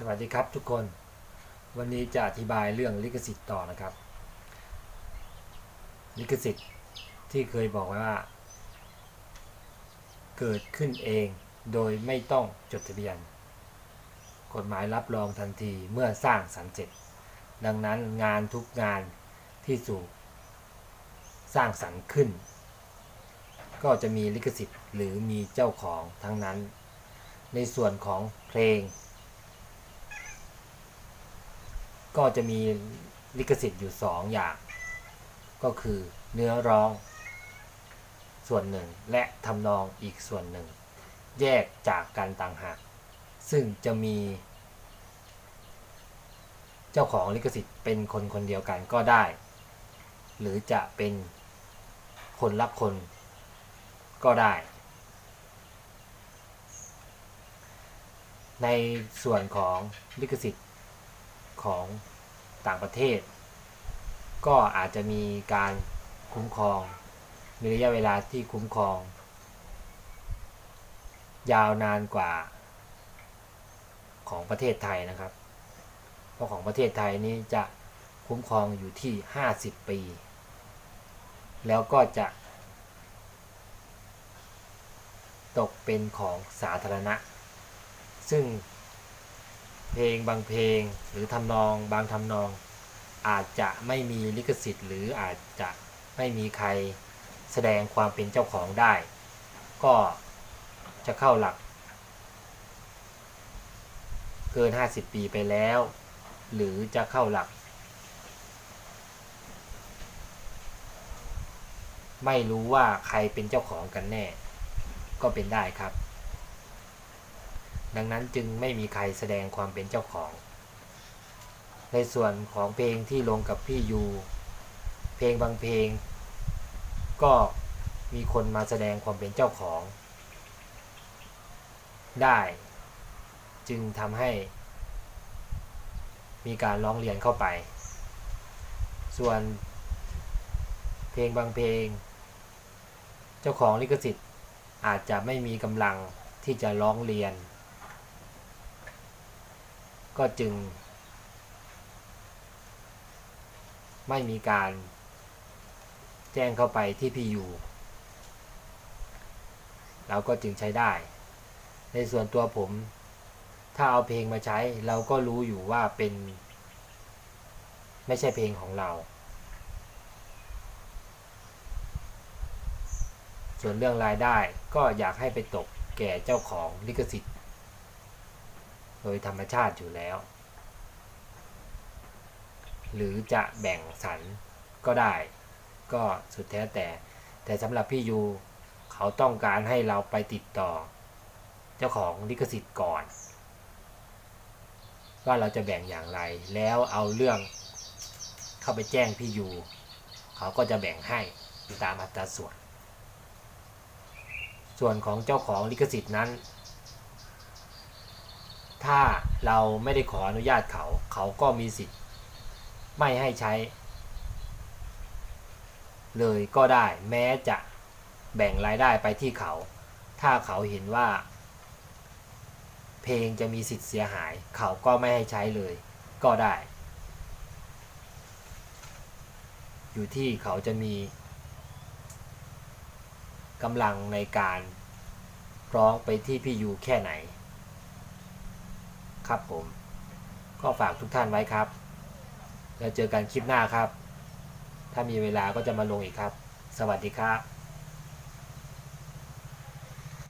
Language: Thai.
สวัสดีครับทุกคน วันนี้จะอธิบายเรื่องลิขสิทธิ์ต่อนะครับ ลิขสิทธิ์ที่เคยบอกไว้ว่า เกิดขึ้นเองโดยไม่ต้องจดทะเบียน กฎหมายรับรองทันทีเมื่อสร้างสรรค์เสร็จ ดังนั้นงานทุกงานที่สู่สร้างสรรค์ขึ้น ก็จะมีลิขสิทธิ์หรือมีเจ้าของทั้งนั้น ในส่วนของเพลง ก็จะมีลิขสิทธิ์อยู่ 2 อย่าง ก็คือเนื้อร้องส่วนหนึ่ง และทำนองอีกส่วนหนึ่ง แยกจากกันต่างหาก ซึ่งจะมี เจ้าของลิขสิทธิ์เป็นคนคนเดียวกันก็ได้ หรือจะเป็นคนละคนก็ได้ ในส่วนของลิขสิทธิ์ ของต่างประเทศ ก็อาจจะมีการคุ้มครอง มีระยะเวลาที่คุ้มครอง ยาวนานกว่าของประเทศไทยนะครับ เพราะของประเทศไทยนี้จะคุ้มครองอยู่ที่ 50 ปี แล้วก็จะ ตกเป็นของสาธารณะ ซึ่ง เพลงบางเพลงหรือทำนองบางทำนอง อาจจะไม่มีลิขสิทธิ์ หรืออาจจะไม่มีใครแสดงความเป็นเจ้าของได้ ก็จะเข้าหลัก เกิน 50 ปีไปแล้ว หรือจะเข้าหลัก ไม่รู้ว่าใครเป็นเจ้าของกันแน่ ก็เป็นได้ครับ ดังนั้นจึงไม่มีใครแสดงความเป็นเจ้าของ ในส่วนของเพลงที่ลงกับพี่ยูเพลงบางเพลง ก็มีคนมาแสดงความเป็นเจ้าของ ได้ จึงทำให้ มีการร้องเรียนเข้าไป ส่วนเพลงบางเพลง เจ้าของลิขสิทธิ์อาจจะไม่มีกำลังที่จะร้องเรียน ก็จึง ไม่มีการแจ้งเข้าไปที่พียูเราก็จึงใช้ได้ ในส่วนตัวผม ถ้าเอาเพลงมาใช้เราก็รู้อยู่ว่าเป็น ไม่ใช่เพลงของเรา ส่วนเรื่องรายได้ก็อยากให้ไปตกแก่เจ้าของลิขสิทธิ์ ดยธรรมชาติอยู่แล้ว หรือจะแบ่งสรรก็ได้ ก็สุดแท้แต่ แต่สำหรับพี่ยูเขาต้องการให้เราไปติดต่อ เจ้าของลิขสิทธิ์ก่อน ว่าเราจะแบ่งอย่างไร แล้วเอาเรื่องเข้าไปแจ้งพี่ยูเขาก็จะแบ่งให้ตามอัตราส่วน ส่วนของเจ้าของลิขสิทธิ์นั้น ถ้าเราไม่ได้ขออนุญาตเขา เขาก็มีสิทธิ์ไม่ให้ใช้ เลยก็ได้แม้จะแบ่งรายได้ไปที่เขา ถ้าเขาเห็นว่า เพลงจะมีสิทธิ์เสียหาย เขาก็ไม่ให้ใช้เลย ก็ได้ อยู่ที่เขาจะมีกำลังในการร้องไปที่พี่ยูแค่ไหน ครับผม ก็ฝากทุกท่านไว้ครับ แล้วเจอกันคลิปหน้าครับ ถ้ามีเวลาก็จะมาลงอีกครับ สวัสดีครับ